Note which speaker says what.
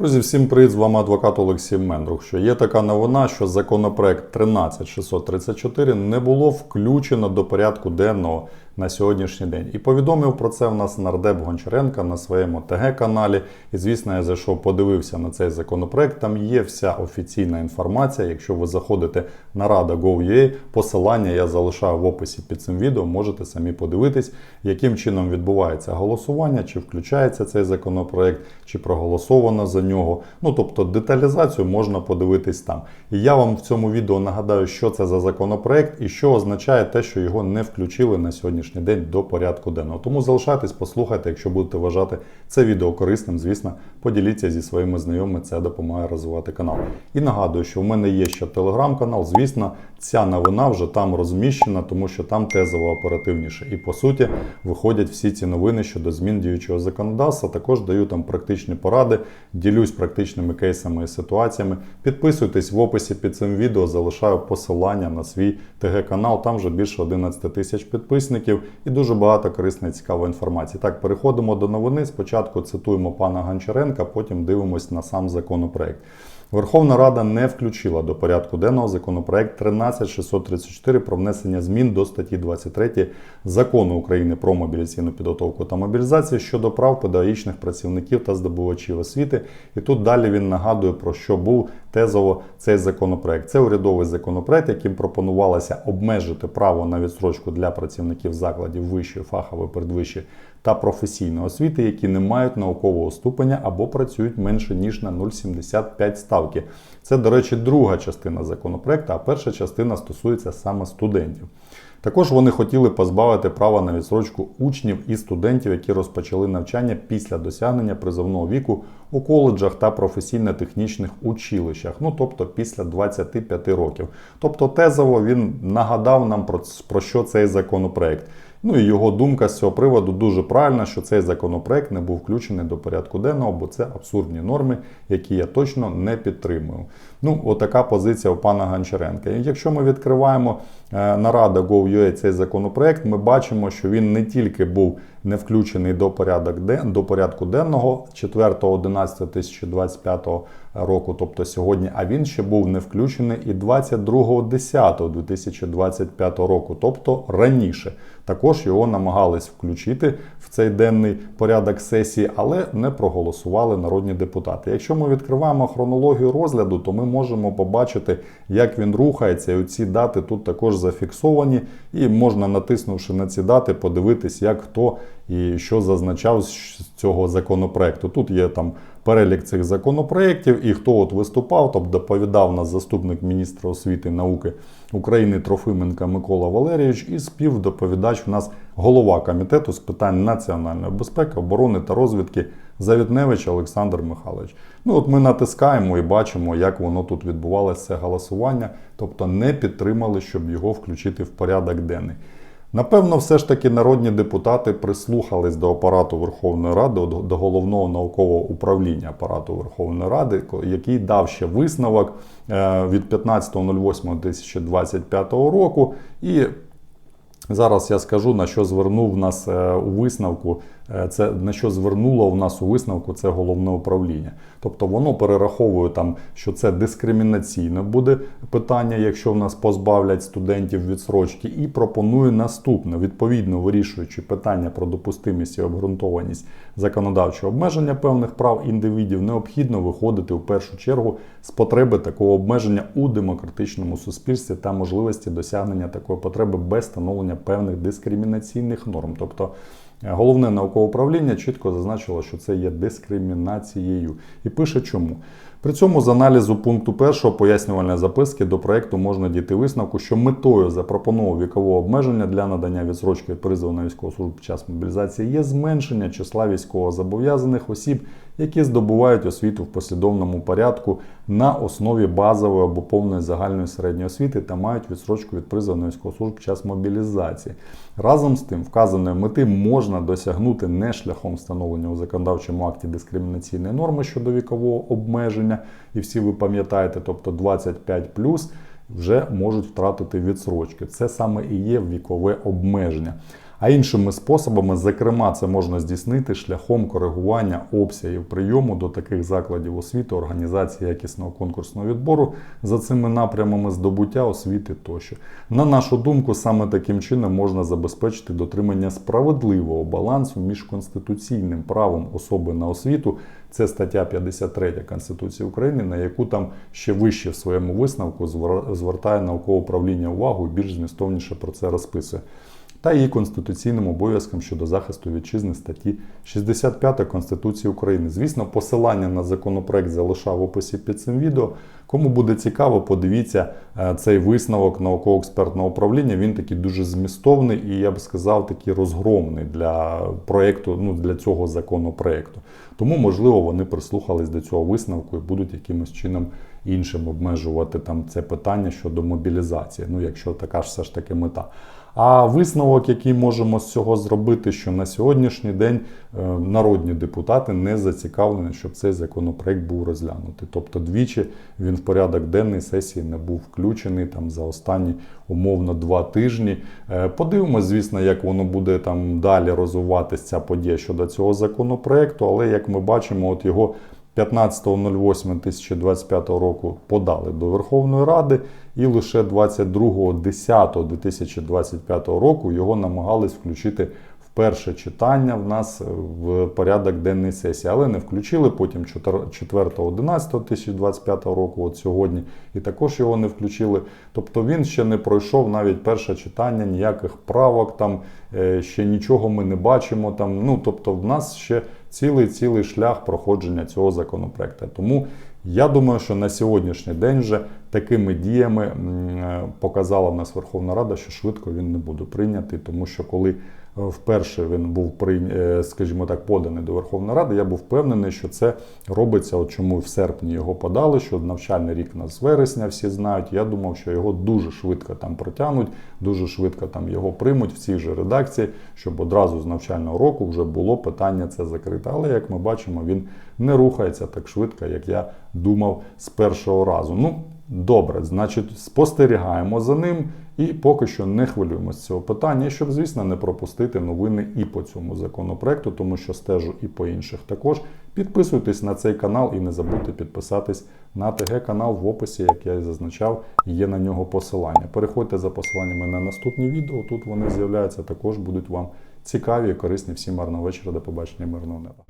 Speaker 1: Друзі, всім привіт, з вами адвокат Олексій Мендрух. Що є така новина, що законопроект 13634 не було включено до порядку денного на сьогоднішній день. І повідомив про це в нас нардеп Гончаренко на своєму ТГ-каналі. І звісно, я зайшов, подивився на цей законопроект. Там є вся офіційна інформація. Якщо ви заходите на rada.gov.ua, посилання я залишаю в описі під цим відео. Можете самі подивитись, яким чином відбувається голосування, чи включається цей законопроект, чи проголосовано за нього. Ну тобто деталізацію можна подивитись там. І я вам в цьому відео нагадаю, що це за законопроект і що означає те, що його не включили на сьогоднішній день до порядку денного. Тому залишайтесь, послухайте, якщо будете вважати це відео корисним, звісно, поділіться зі своїми знайомими, це допомагає розвивати канал. І нагадую, що в мене є ще телеграм-канал. Звісно, ця новина вже там розміщена, тому що там тезово оперативніше. І по суті виходять всі ці новини щодо змін діючого законодавства. Також даю там практичні поради, ділюсь практичними кейсами і ситуаціями. Підписуйтесь в описі під цим відео, залишаю посилання на свій ТГ-канал. Там вже більше 11 тисяч підписників і дуже багато корисної цікавої інформації. Так, переходимо до новини. Спочатку цитуємо пана Гончаренка, потім дивимось на сам законопроект. Верховна Рада не включила до порядку денного законопроект 13634 про внесення змін до статті 23 закону України про мобілізаційну підготовку та мобілізацію щодо прав педагогічних працівників та здобувачів освіти. І тут далі він нагадує про що був тезово цей законопроект. Це урядовий законопроект, яким пропонувалося обмежити право на відстрочку для працівників закладів вищої, фахової, передвищої та професійної освіти, які не мають наукового ступеня або працюють менше ніж на 0,75 ставки. Це, до речі, друга частина законопроекту, а перша частина стосується саме студентів. Також вони хотіли позбавити права на відсрочку учнів і студентів, які розпочали навчання після досягнення призовного віку у коледжах та професійно-технічних училищах, ну тобто після 25 років. Тобто, тезово він нагадав нам про, про що цей законопроект. Ну і його думка з цього приводу дуже правильна, що цей законопроект не був включений до порядку денного, бо це абсурдні норми, які я точно не підтримую. Ну, отака позиція у пана Гончаренка. І якщо ми відкриваємо е, на Rada.gov.ua цей законопроект, ми бачимо, що він не тільки був не включений до порядок ден, до порядку денного 4.11.2025 року, тобто сьогодні, а він ще був не включений і 22.10.2025 року, тобто раніше. Також його намагались включити в цей денний порядок сесії, але не проголосували народні депутати. Якщо ми відкриваємо хронологію розгляду, то ми можемо побачити, як він рухається, і ці дати тут також зафіксовані, і можна, натиснувши на ці дати, подивитись, як хто і що зазначав з цього законопроекту. Тут є там перелік цих законопроєктів і хто от виступав, тобто доповідав нас заступник міністра освіти і науки України Трофименка Микола Валерійович і співдоповідач у нас голова комітету з питань національної безпеки, оборони та розвідки Завітневич Олександр Михайлович. Ну от ми натискаємо і бачимо, як воно тут відбувалося це голосування, тобто не підтримали, щоб його включити в порядок денний. Напевно, все ж таки народні депутати прислухались до апарату Верховної Ради, до головного наукового управління апарату Верховної Ради, який дав ще висновок від 15.08.2025 року. І зараз я скажу на що звернув нас у висновку. Це на що звернуло в нас у висновку це головне управління. Тобто воно перераховує там, що це дискримінаційне буде питання, якщо в нас позбавлять студентів відсрочки, і пропонує наступне, відповідно вирішуючи питання про допустимість і обґрунтованість законодавчого обмеження певних прав індивідів, необхідно виходити в першу чергу з потреби такого обмеження у демократичному суспільстві та можливості досягнення такої потреби без встановлення певних дискримінаційних норм. Тобто Головне наукове управління чітко зазначило, що це є дискримінацією. І пише чому. При цьому з аналізу пункту першого пояснювальної записки до проєкту можна дійти висновку, що метою запропонованого вікового обмеження для надання відсрочки призову на військову службу під час мобілізації є зменшення числа військовозобов'язаних осіб, які здобувають освіту в послідовному порядку на основі базової або повної загальної середньої освіти та мають відсрочку від призову на військову службу під час мобілізації. Разом з тим, вказаної мети можна досягнути не шляхом встановлення у законодавчому акті дискримінаційної норми щодо вікового обмеження, і всі ви пам'ятаєте, тобто 25 вже можуть втратити відсрочки. Це саме і є вікове обмеження. А іншими способами, зокрема, це можна здійснити шляхом коригування обсягів прийому до таких закладів освіти, організації якісного конкурсного відбору за цими напрямами здобуття освіти тощо. На нашу думку, саме таким чином можна забезпечити дотримання справедливого балансу між конституційним правом особи на освіту. Це стаття 53 Конституції України, на яку там ще вище в своєму висновку звертає наукове управління увагу і більш змістовніше про це розписує та її конституційним обов'язкам щодо захисту вітчизни статті 65 Конституції України. Звісно, посилання на законопроект залишав в описі під цим відео. Кому буде цікаво, подивіться е, цей висновок науково-експертного управління. Він такий дуже змістовний і я б сказав, такий розгромний для проекту, ну для цього законопроекту. Тому, можливо, вони прислухались до цього висновку і будуть якимось чином іншим обмежувати там це питання щодо мобілізації. Ну, якщо така ж все ж таки мета. А висновок, який можемо з цього зробити, що на сьогоднішній день е, народні депутати не зацікавлені, щоб цей законопроект був розглянутий. Тобто двічі він в порядок денний сесії не був включений там за останні умовно два тижні. Е, Подивимось, звісно, як воно буде там далі розвиватися ця подія щодо цього законопроекту, але як ми бачимо, от його 15.08.2025 року подали до Верховної Ради, і лише 22.10.2025 року його намагались включити в перше читання в нас в порядок денний сесії, але не включили. Потім 4.11.2025 року, от сьогодні, і також його не включили. Тобто він ще не пройшов навіть перше читання, ніяких правок там е, ще нічого ми не бачимо. Там, ну тобто, в нас ще цілий цілий шлях проходження цього законопроекту. Тому я думаю, що на сьогоднішній день вже такими діями е, показала в нас Верховна Рада, що швидко він не буде прийнятий, тому що коли е, вперше він був е, скажімо так, поданий до Верховної Ради, я був впевнений, що це робиться. От чому в серпні його подали, що навчальний рік нас вересня всі знають. Я думав, що його дуже швидко там протягнуть, дуже швидко там його приймуть в цій же редакції, щоб одразу з навчального року вже було питання це закрите. Але як ми бачимо, він не рухається так швидко, як я думав з першого разу. Ну, добре, значить, спостерігаємо за ним і поки що не хвилюємося з цього питання, щоб, звісно, не пропустити новини і по цьому законопроекту, тому що стежу і по інших також. Підписуйтесь на цей канал і не забудьте підписатись на ТГ канал в описі, як я і зазначав, є на нього посилання. Переходьте за посиланнями на наступні відео. Тут вони з'являються, також будуть вам цікаві і корисні. Всім гарного вечора, до побачення, мирного неба.